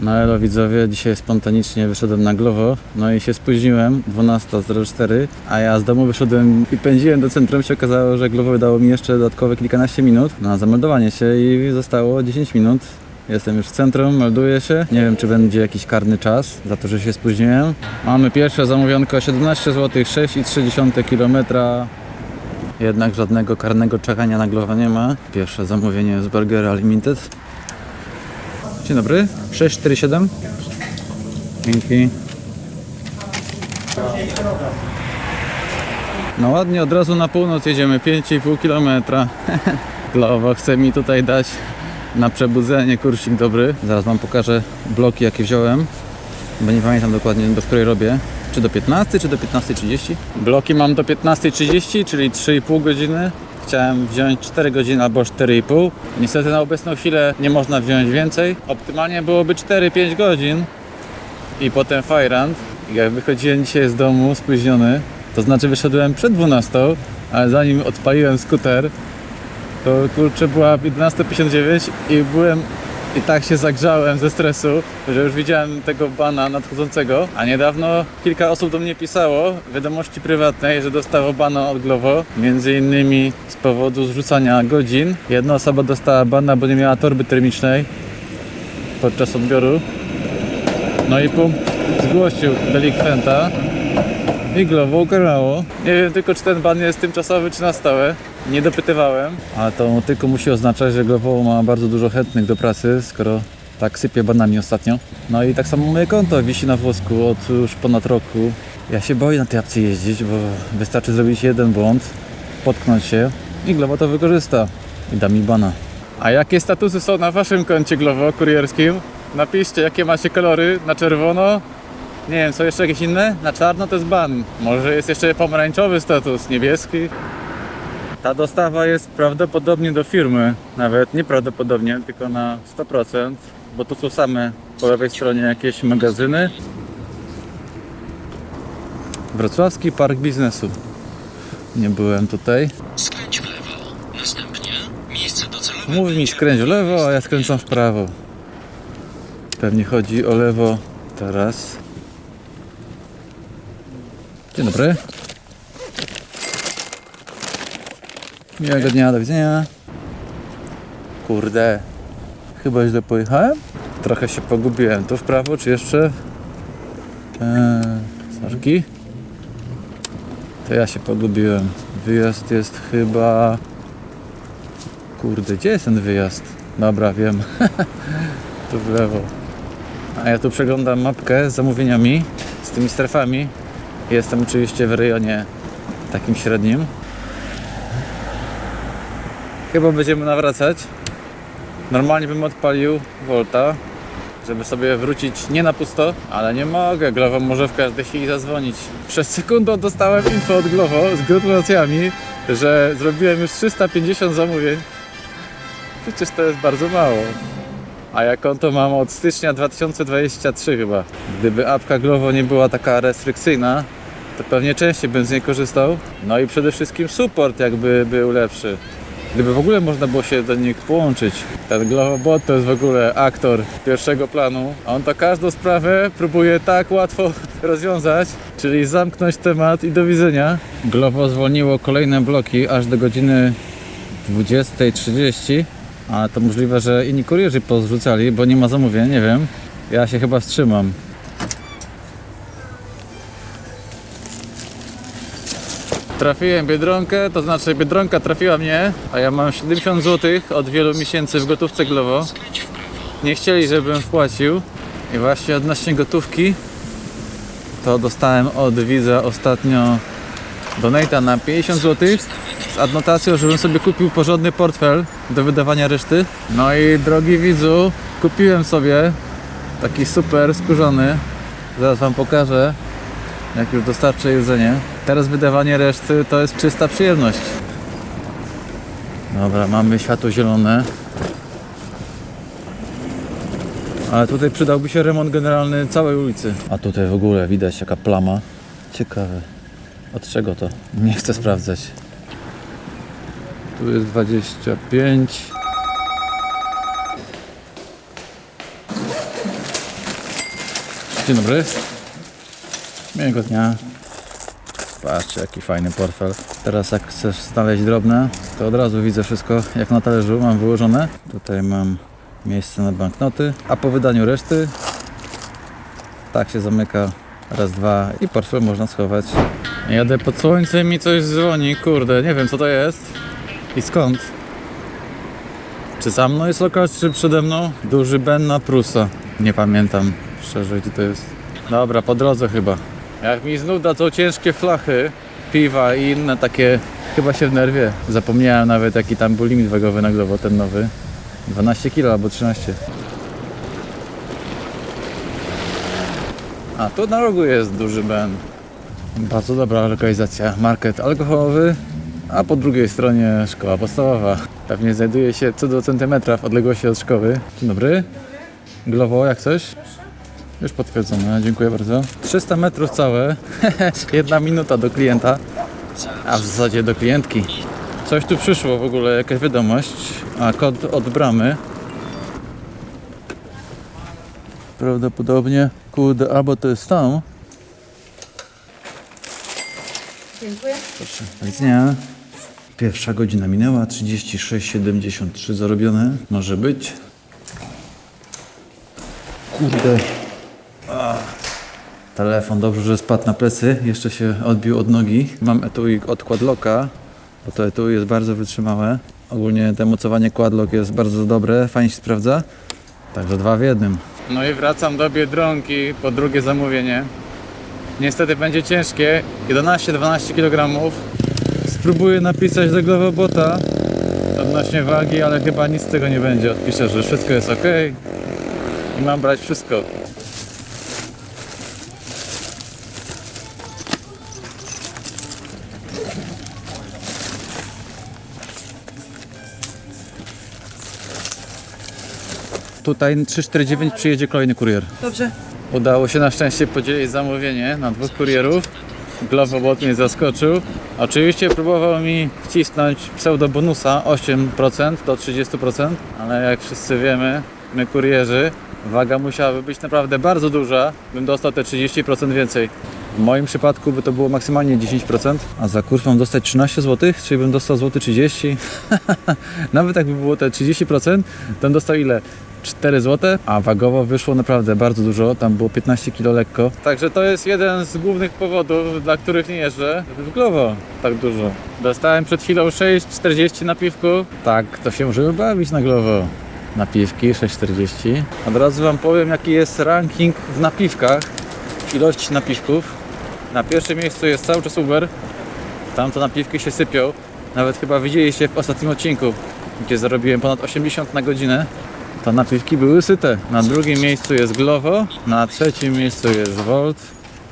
No elo widzowie, dzisiaj spontanicznie wyszedłem na Glowo, no i się spóźniłem, 12.04, a ja z domu wyszedłem i pędziłem do centrum, się okazało, że Glovo dało mi jeszcze dodatkowe kilkanaście minut na zameldowanie się i zostało 10 minut. Jestem już w centrum, melduję się. Nie wiem, czy będzie jakiś karny czas za to, że się spóźniłem. Mamy pierwsze zamówionko 17 zł, 6,3 km. Jednak żadnego karnego czekania na Glovo nie ma. Pierwsze zamówienie z Burgera Limited. Dzień dobry, 647. Dzięki. No ładnie, od razu na północ jedziemy, 5,5 km. Glovo chce mi tutaj dać na przebudzenie kursik dobry. Zaraz Wam pokażę bloki jakie wziąłem, bo nie pamiętam dokładnie do której robię. Czy do 15, czy do 15.30? Bloki mam do 15.30, czyli 3,5 godziny. Chciałem wziąć 4 godziny albo 4,5. Niestety na obecną chwilę nie można wziąć więcej. Optymalnie byłoby 4-5 godzin i potem Fajrand. Jak wychodziłem dzisiaj z domu spóźniony, to znaczy wyszedłem przed 12, ale zanim odpaliłem skuter, to kurczę była 11.59 i byłem i tak się zagrzałem ze stresu, że już widziałem tego bana nadchodzącego, a niedawno kilka osób do mnie pisało w wiadomości prywatnej, że dostało bana od Glovo, między innymi z powodu zrzucania godzin. Jedna osoba dostała bana, bo nie miała torby termicznej podczas odbioru. No i punkt zgłosił delikwenta i Glovo ukarało. Nie wiem tylko, czy ten ban jest tymczasowy, czy na stałe. Nie dopytywałem. Ale to tylko musi oznaczać, że Glovo ma bardzo dużo chętnych do pracy, skoro tak sypie banami ostatnio. No i tak samo moje konto wisi na włosku od już ponad roku. Ja się boję na tej apce jeździć, bo wystarczy zrobić jeden błąd, potknąć się i Glovo to wykorzysta i da mi bana. A jakie statusy są na waszym koncie Glovo kurierskim? Napiszcie, jakie macie kolory. Na czerwono, nie wiem, są jeszcze jakieś inne? Na czarno to jest ban. Może jest jeszcze pomarańczowy status, niebieski. Ta dostawa jest prawdopodobnie do firmy. Nawet nieprawdopodobnie, tylko na 100%, bo tu są same po lewej stronie jakieś magazyny. Wrocławski Park Biznesu. Nie byłem tutaj. Skręć w lewo. Następnie miejsce docelowe Mówi mi skręć w lewo, a ja skręcam w prawo. Pewnie chodzi o lewo teraz. Dzień dobry. Miłego dnia, do widzenia. Kurde, chyba źle pojechałem? Trochę się pogubiłem. Tu w prawo, czy jeszcze? Eee, sorki. To ja się pogubiłem. Wyjazd jest chyba... Kurde, gdzie jest ten wyjazd? Dobra, wiem. tu w lewo. A ja tu przeglądam mapkę z zamówieniami, z tymi strefami. Jestem oczywiście w rejonie takim średnim. Chyba będziemy nawracać. Normalnie bym odpalił Volta, żeby sobie wrócić nie na pusto, ale nie mogę. Glovo może w każdej chwili zadzwonić. Przez sekundę dostałem info od Glovo z gratulacjami, że zrobiłem już 350 zamówień. Przecież to jest bardzo mało. A ja konto mam od stycznia 2023 chyba. Gdyby apka Glovo nie była taka restrykcyjna, to pewnie częściej bym z niej korzystał. No i przede wszystkim support jakby był lepszy. Gdyby w ogóle można było się do nich połączyć. Ten Glovo Bot to jest w ogóle aktor pierwszego planu. A on to każdą sprawę próbuje tak łatwo rozwiązać, czyli zamknąć temat i do widzenia. Glovo zwolniło kolejne bloki aż do godziny 20.30, ale to możliwe, że inni kurierzy pozrzucali, bo nie ma zamówień, nie wiem. Ja się chyba wstrzymam. Trafiłem Biedronkę, to znaczy Biedronka trafiła mnie, a ja mam 70 zł od wielu miesięcy w gotówce Glovo. Nie chcieli, żebym wpłacił. I właśnie odnośnie gotówki, to dostałem od widza ostatnio donata na 50 zł z adnotacją, żebym sobie kupił porządny portfel do wydawania reszty. No i drogi widzu, kupiłem sobie taki super skórzany. Zaraz wam pokażę, jak już dostarczę jedzenie. Teraz wydawanie reszty to jest czysta przyjemność. Dobra, mamy światło zielone. Ale tutaj przydałby się remont generalny całej ulicy. A tutaj w ogóle widać jaka plama. Ciekawe. Od czego to? Nie chcę sprawdzać. Tu jest 25. Dzień dobry. Miłego dnia. Patrzcie, jaki fajny portfel. Teraz jak chcesz znaleźć drobne, to od razu widzę wszystko jak na talerzu mam wyłożone. Tutaj mam miejsce na banknoty, a po wydaniu reszty tak się zamyka raz, dwa i portfel można schować. Jadę pod słońcem i coś dzwoni, kurde, nie wiem co to jest i skąd. Czy za mną jest lokal, czy przede mną? Duży Ben na Prusa. Nie pamiętam szczerze, gdzie to jest. Dobra, po drodze chyba. Jak mi znuda, to ciężkie flachy, piwa i inne takie, chyba się w nerwie. Zapomniałem nawet, jaki tam był limit wagowy na Glovo, ten nowy. 12 kg albo 13. A tu na rogu jest duży Ben. Bardzo dobra lokalizacja. Market alkoholowy, a po drugiej stronie szkoła podstawowa. Pewnie znajduje się co do centymetra w odległości od szkoły. Dzień dobry. Glowo, jak coś? Już potwierdzone, dziękuję bardzo. 300 metrów całe, jedna minuta do klienta, a w zasadzie do klientki. Coś tu przyszło w ogóle, jakaś wiadomość, a kod od bramy. Prawdopodobnie, kurde, albo to jest tam. Dziękuję. Proszę, do dnia. Pierwsza godzina minęła, 36,73 zarobione. Może być. Kurde. Telefon, dobrze, że spadł na plecy. Jeszcze się odbił od nogi. Mam etui od Quadlocka, bo to etui jest bardzo wytrzymałe. Ogólnie te mocowanie Quadlock jest bardzo dobre, fajnie się sprawdza. Także dwa w jednym. No i wracam do Biedronki po drugie zamówienie. Niestety będzie ciężkie, 11-12 kg. Spróbuję napisać do Glowobota odnośnie wagi, ale chyba nic z tego nie będzie. Odpiszę, że wszystko jest ok i mam brać wszystko. Tutaj 349 przyjedzie kolejny kurier. Dobrze. Udało się na szczęście podzielić zamówienie na dwóch kurierów. Glowobot mnie zaskoczył. Oczywiście próbował mi wcisnąć pseudobonusa 8% do 30%, ale jak wszyscy wiemy, my kurierzy, waga musiałaby być naprawdę bardzo duża, bym dostał te 30% więcej. W moim przypadku by to było maksymalnie 10%, a za kurs mam dostać 13 zł, czyli bym dostał złoty 30. Nawet jakby było te 30%, to bym dostał ile? 4 zł, a wagowo wyszło naprawdę bardzo dużo, tam było 15 kg lekko. Także to jest jeden z głównych powodów, dla których nie jeżdżę w Glovo tak dużo. Dostałem przed chwilą 6,40 na piwku. Tak, to się możemy bawić na Glovo. Napiwki 6,40. Od razu Wam powiem jaki jest ranking w napiwkach, ilości napiwków. Na pierwszym miejscu jest cały czas Uber. Tam to napiwki się sypią. Nawet chyba widzieliście w ostatnim odcinku, gdzie zarobiłem ponad 80 na godzinę. To napiwki były syte. Na drugim miejscu jest Glovo, na trzecim miejscu jest Volt.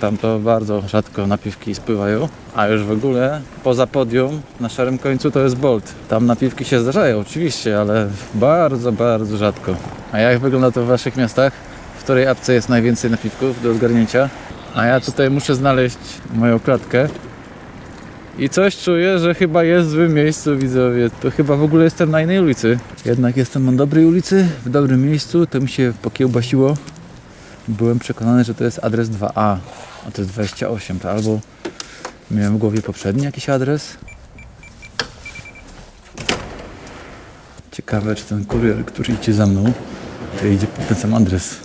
Tam to bardzo rzadko napiwki spływają. A już w ogóle poza podium na szarym końcu to jest Bolt. Tam napiwki się zdarzają oczywiście, ale bardzo, bardzo rzadko. A jak wygląda to w Waszych miastach? W której apce jest najwięcej napiwków do zgarnięcia? A ja tutaj muszę znaleźć moją klatkę. I coś czuję, że chyba jest w złym miejscu, widzowie. To chyba w ogóle jestem na innej ulicy. Jednak jestem na dobrej ulicy, w dobrym miejscu. To mi się pokiełbasiło. Byłem przekonany, że to jest adres 2A, a to jest 28. To albo miałem w głowie poprzedni jakiś adres. Ciekawe, czy ten kurier, który idzie za mną, to idzie po ten sam adres.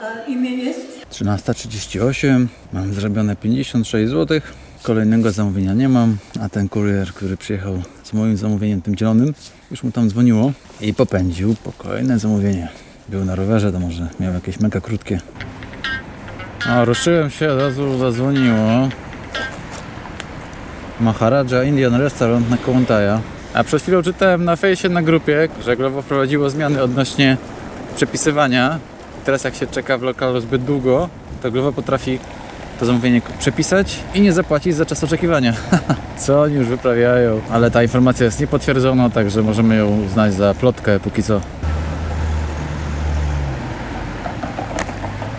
A imię jest? 13.38, mam zrobione 56 zł. Kolejnego zamówienia nie mam, a ten kurier, który przyjechał z moim zamówieniem tym zielonym, już mu tam dzwoniło i popędził po kolejne zamówienie. Był na rowerze, to może miał jakieś mega krótkie. Ruszyłem się, od razu zadzwoniło. Maharaja Indian Restaurant na Kołątaja. A przed chwilą czytałem na fejsie na grupie, że Glovo wprowadziło zmiany odnośnie przepisywania. Teraz jak się czeka w lokalu zbyt długo, to Glovo potrafi to zamówienie przepisać i nie zapłacić za czas oczekiwania. co oni już wyprawiają? Ale ta informacja jest niepotwierdzona, także możemy ją uznać za plotkę póki co.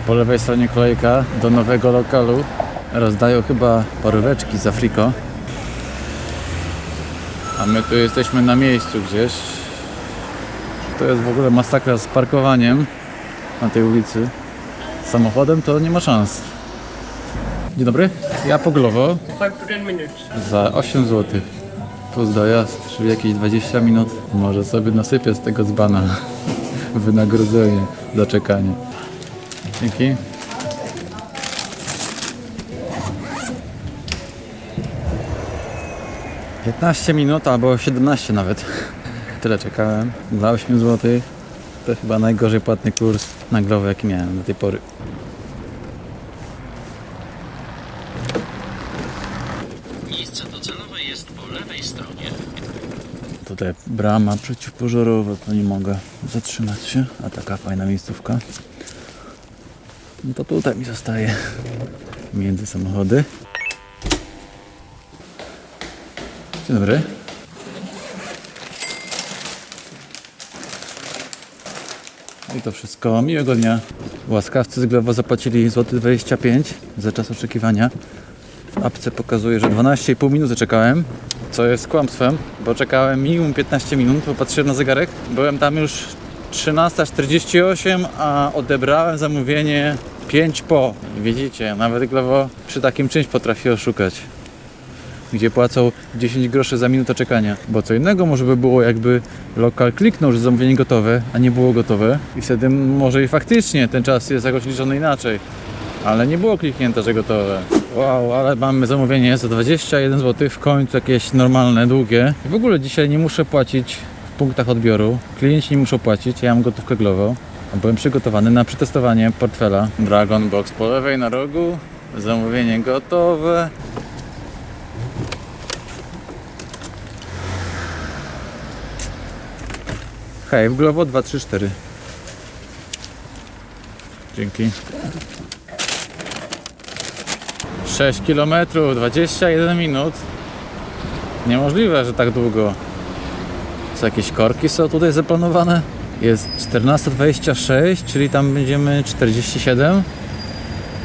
Po lewej stronie kolejka do nowego lokalu rozdają chyba poryweczki z Afriko. A my tu jesteśmy na miejscu gdzieś. To jest w ogóle masakra z parkowaniem na tej ulicy. Samochodem to nie ma szans. Dzień dobry, ja po Glovo Five to ten minutes. za 8 zł. Plus dojazd, czyli jakieś 20 minut. Może sobie nasypię z tego dzbana wynagrodzenie za czekanie. Dzięki. Piętnaście minut albo 17 nawet. Tyle czekałem. Dla 8 zł. To chyba najgorzej płatny kurs na Glovo jaki miałem do tej pory. Miejsce docelowe jest po lewej stronie. Tutaj brama przeciwpożarowa, to nie mogę zatrzymać się, a taka fajna miejscówka. No to tutaj mi zostaje między samochody. Dzień dobry. I to wszystko. Miłego dnia. Łaskawcy z Glovo zapłacili złoty 25 zł za czas oczekiwania. W apce pokazuje, że 12,5 minuty czekałem, co jest kłamstwem, bo czekałem minimum 15 minut, popatrzyłem na zegarek. Byłem tam już 13.48, a odebrałem zamówienie 5 po. Widzicie, nawet Glovo przy takim czymś potrafi oszukać. Gdzie płacą 10 groszy za minutę czekania. Bo co innego może by było, jakby lokal kliknął, że zamówienie gotowe, a nie było gotowe. I wtedy może i faktycznie ten czas jest jakoś liczony inaczej. Ale nie było kliknięte, że gotowe. Wow, ale mamy zamówienie za 21 zł, w końcu jakieś normalne, długie. I w ogóle dzisiaj nie muszę płacić w punktach odbioru. Klienci nie muszą płacić, ja mam gotówkę Glovo. A Byłem przygotowany na przetestowanie portfela. Dragon Box po lewej na rogu. Zamówienie gotowe. W Glovo 234. Dzięki. 6 km, 21 minut. Niemożliwe, że tak długo. Co jakieś korki są tutaj zaplanowane? Jest 14.26, czyli tam będziemy 47.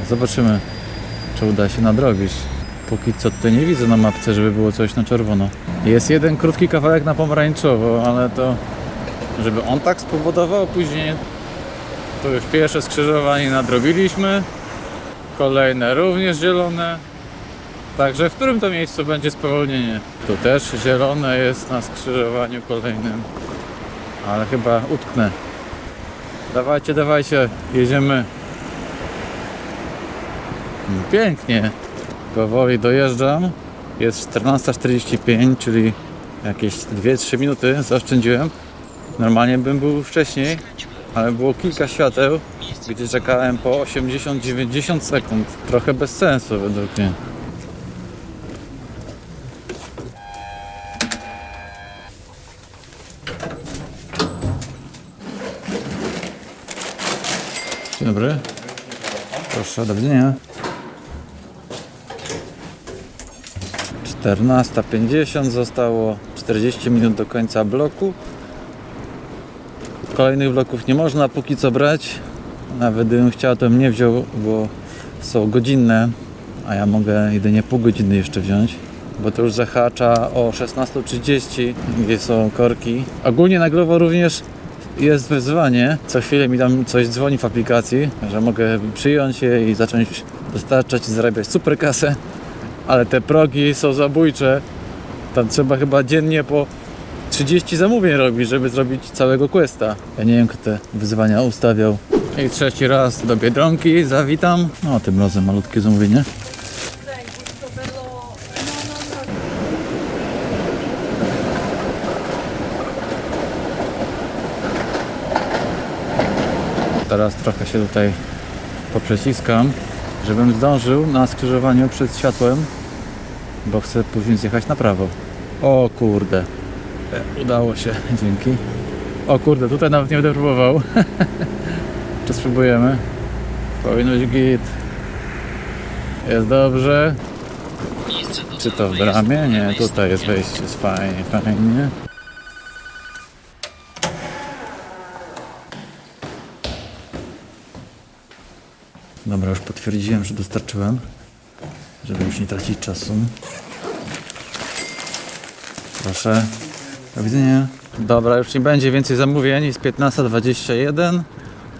Zobaczymy, czy uda się nadrobić. Póki co tutaj nie widzę na mapce, żeby było coś na czerwono. Jest jeden krótki kawałek na pomarańczowo, ale to żeby on tak spowodował później to już pierwsze skrzyżowanie nadrobiliśmy. Kolejne również zielone. Także w którym to miejscu będzie spowolnienie? Tu też zielone jest na skrzyżowaniu kolejnym. Ale chyba utknę. Dawajcie, dawajcie, jedziemy. No, Pięknie. Powoli dojeżdżam. Jest 14.45, czyli jakieś 2-3 minuty zaoszczędziłem. Normalnie bym był wcześniej, ale było kilka świateł, gdzie czekałem po 80-90 sekund. Trochę bez sensu według mnie. Dzień dobry. Proszę, do widzenia. 14.50 zostało 40 minut do końca bloku. Kolejnych bloków nie można póki co brać. Nawet gdybym chciał, to bym nie wziął, bo są godzinne, a ja mogę jedynie pół godziny jeszcze wziąć. Bo to już zahacza o 16.30, gdzie są korki. Ogólnie na Glovo również jest wyzwanie. Co chwilę mi tam coś dzwoni w aplikacji, że mogę przyjąć je i zacząć dostarczać i zarabiać super kasę. Ale te progi są zabójcze. Tam trzeba chyba dziennie po 30 zamówień robić, żeby zrobić całego questa. Ja nie wiem, kto te wyzwania ustawiał. I trzeci raz do Biedronki, zawitam. No, tym razem malutkie zamówienie. Teraz trochę się tutaj poprzeciskam, żebym zdążył na skrzyżowaniu przed światłem, bo chcę później zjechać na prawo. O kurde, Udało się, dzięki. O kurde, tutaj nawet nie będę próbował. Czy spróbujemy? Powinno być git. Jest dobrze. Czy to w bramie? Nie, tutaj jest wejście, jest fajnie, fajnie. Dobra, już potwierdziłem, że dostarczyłem, żeby już nie tracić czasu. Proszę. Do widzenia. Dobra, już nie będzie więcej zamówień. Jest 15.21.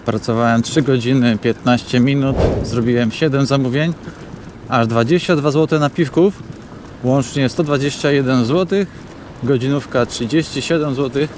Pracowałem 3 godziny 15 minut. Zrobiłem 7 zamówień. Aż 22 zł na piwków. Łącznie 121 zł. Godzinówka 37 zł.